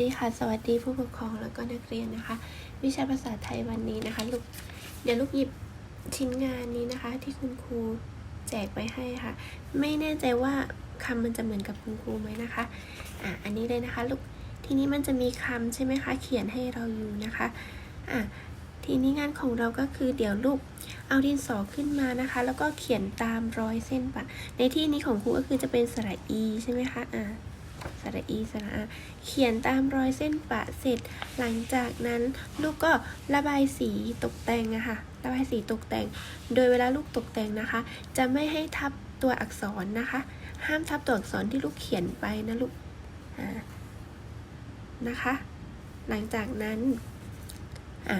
ดีค่ะ สวัสดีผู้ปกครองแล้วก็นักเรียนนะคะ วิชาภาษาไทยวันนี้นะคะลูกเดี๋ยวลูกหยิบชิ้นงานนี้นะคะ ที่คุณครูแจกไปให้ค่ะ ไม่แน่ใจว่าคำมันจะเหมือนกับคุณครูไหมนะคะอะอันนี้เลยนะคะลูกทีนี้มันจะมีคำใช่ไหมคะ เขียนให้เราอยู่นะคะอะทีนี้งานของเราก็คือเดี๋ยวลูกเอาดินสอขึ้นมานะคะ แล้วก็เขียนตามรอยเส้นปะในที่นี้ของครูก็คือจะเป็นสระอีใช่ไหมคะอะ สระอีสระอาเขียนตามรอยเส้นปะเสร็จ หลังจากนั้นลูกก็ระบายสีตกแต่งอะค่ะระบายสีตกแต่ง โดยเวลาลูกตกแต่งนะคะ จะไม่ให้ทับตัวอักษรนะคะ ห้ามทับตัวอักษรที่ลูกเขียนไปนะลูกนะคะ หลังจากนั้นอะ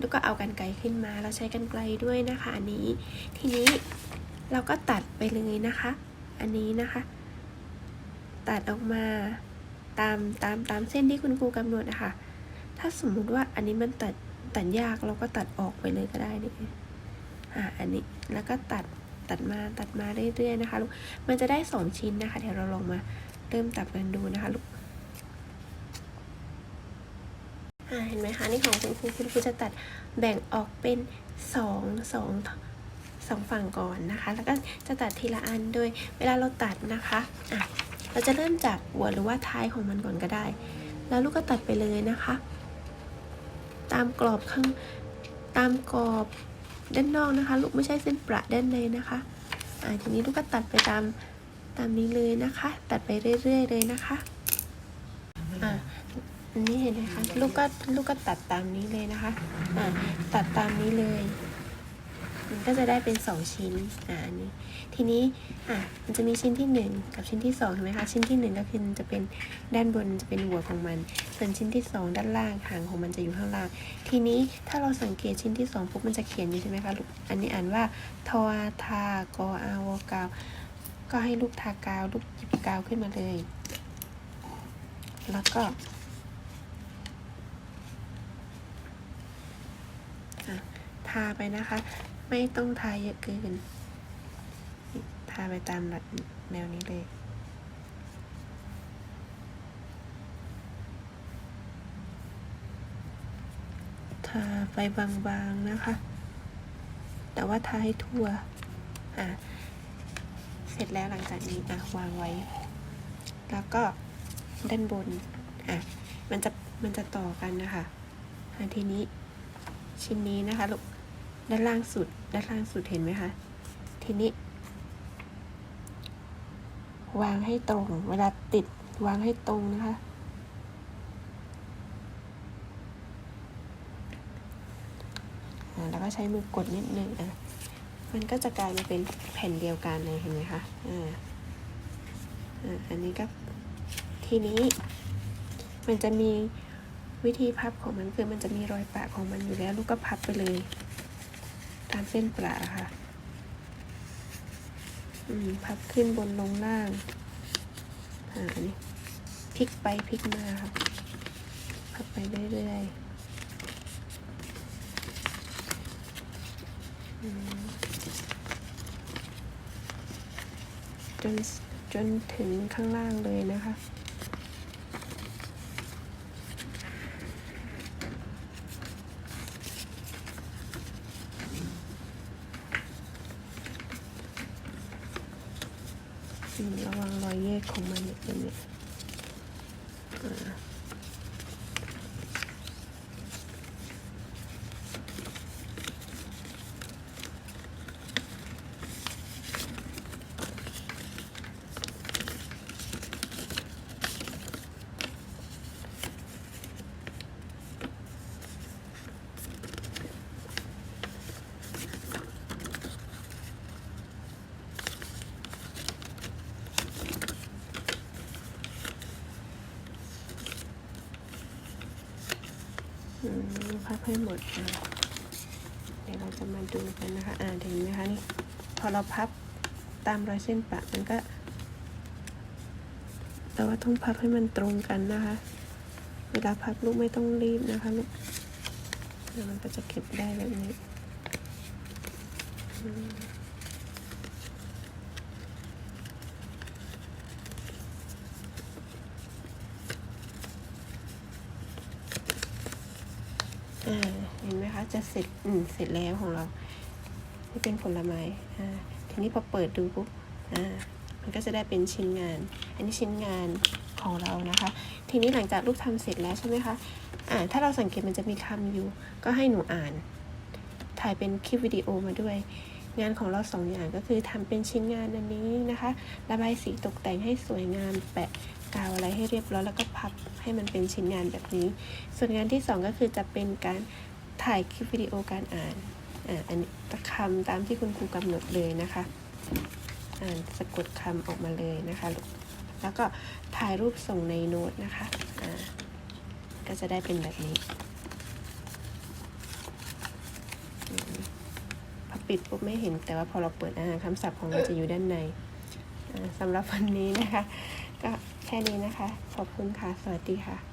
ลูกก็เอากันไกลขึ้นมา เราใช้กันไกลด้วยนะคะ อันนี้ ทีนี้เราก็ตัดไปเลยนะคะ อันนี้นะคะ ตัดออกมาตามตามตามเส้นที่คุณครูกำหนดนะคะ ถ้าสมมุติว่าอันนี้มันตัดตัดยากเราก็ตัดออกไปเลยก็ได้นี่อ่าอันนี้แล้วก็ตัดตัดมาตัดมาเรื่อยๆนะคะลูก มันจะได้สองชิ้นนะคะ เดี๋ยวเราลองมาเริ่มตัดกันดูนะคะลูกอ่าเห็นไหมคะนี่ของคุณครูคุณครูจะตัดแบ่งออกเป็นสองสองสองฝั่งก่อนนะคะ แล้วก็จะตัดทีละอันโดยเวลาเราตัดนะคะอะ เราจะเริ่มจากหัวหรือว่าท้ายของมันก่อนก็ได้ แล้วลูกก็ตัดไปเลยนะคะ ตามกรอบข้างตามกรอบด้านนอกนะคะ ลูกไม่ใช่เส้นประด้านในนะคะอ่าทีนี้ลูกก็ตัดไปตามตามนี้เลยนะคะ ตัดไปเรื่อย ๆ เลยนะคะอ่านนี้เห็นไหมคะลูกก็ลูกก็ตัดตามนี้เลยนะคะอ่าตัดตามนี้เลย มันก็จะได้เป็นสองชิ้นอ่าอันนี้ทีนี้อะมันจะมีชิ้นที่หนึ่งกับชิ้นที่สองเห็นไหมคะชิ้นที่หนึ่งก็คือจะเป็นด้านบนจะเป็นหัวของมัน ส่วนชิ้นที่สองด้านล่างหางของมันจะอยู่ข้างล่าง ทีนี้ถ้าเราสังเกตชิ้นที่สองปุ๊บมันจะเขียนอยู่ใช่ไหมคะลูกอันนี้อ่านว่าทอทากออาวกาวก็ให้ลูกทากาวลูกหยิบกาวขึ้นมาเลย แล้วก็ทาไปนะคะ ไม่ต้องทาเยอะเกิน ทาไปตามแบบแนวนี้เลยทาไปบางๆนะคะ แต่ว่าทาให้ทั่ว อะ เสร็จแล้วหลังจากนี้อะวางไว้ แล้วก็ด้านบน อะ มันจะ มันจะต่อกันนะคะทีนี้ชิ้นนี้นะคะลูก ด้านล่างสุด ด้านล่างสุดเห็นไหมคะ ทีนี้ วางให้ตรง เวลาติดวางให้ตรงนะคะ แล้วก็ใช้มือกดนิดนึงอะ มันก็จะกลายมาเป็นแผ่นเดียวกันเลยเห็นไหมคะ อ่าอ่าอันนี้ก็ทีนี้มันจะมีวิธีพับของมันคือมันจะมีรอยปะของมันอยู่แล้ว ลูกก็พับไปเลย ตามเส้นปลาค่ะ อืม พับขึ้นบนลงล่างอ่านี่พลิกไปพลิกมาค่ะ พับไปเรื่อยๆจนจนถึงข้างล่างเลยนะคะ ระวังรอยแยกของมันนิดนึงเนี่ย อ่อืมพับให้หมดเดี๋ยวเราจะมาดูกันนะคะอ่าเห็นไหมคะนี่พอเราพับตามรอยเส้นปะมันก็ แต่ว่าต้องพับให้มันตรงกันนะคะ เวลาพับลูกไม่ต้องรีบนะคะลูกเดี๋ยวมันก็จะเก็บได้แบบนี้ อืมคะ จะเสร็จอืมเสร็จแล้วของเรา นี่เป็นผลไม้อ่าทีนี้พอเปิดดูปุ๊บอ่ามันก็จะได้เป็นชิ้นงาน อันนี้ชิ้นงานของเรานะคะ ทีนี้หลังจากลูกทำเสร็จแล้วใช่ไหมคะอ่าถ้าเราสังเกตมันจะมีคำอยู่ ก็ให้หนูอ่าน ถ่ายเป็นคลิปวิดีโอมาด้วย งานของเราสองอย่างก็คือทำเป็นชิ้นงานอันนี้นะคะ ระบายสีตกแต่งให้สวยงามแปะกาวอะไรให้เรียบร้อยแล้วก็พับให้มันเป็นชิ้นงานแบบนี้ ส่วนงานที่สองก็คือจะเป็นการ ถ่ายคลิปวิดีโอการอ่านอ่าอันนี้คำตามที่คุณครูกำหนดเลยนะคะ อ่านสะกดคำออกมาเลยนะคะ แล้วก็ถ่ายรูปส่งในโน้ตนะคะอ่าก็จะได้เป็นแบบนี้พอปิดปุ๊บไม่เห็นแต่ว่าพอเราเปิดอ่านคำศัพท์ของเราจะอยู่ด้านในสำหรับวันนี้นะคะ ก็แค่นี้นะคะ ขอบคุณค่ะ สวัสดีค่ะ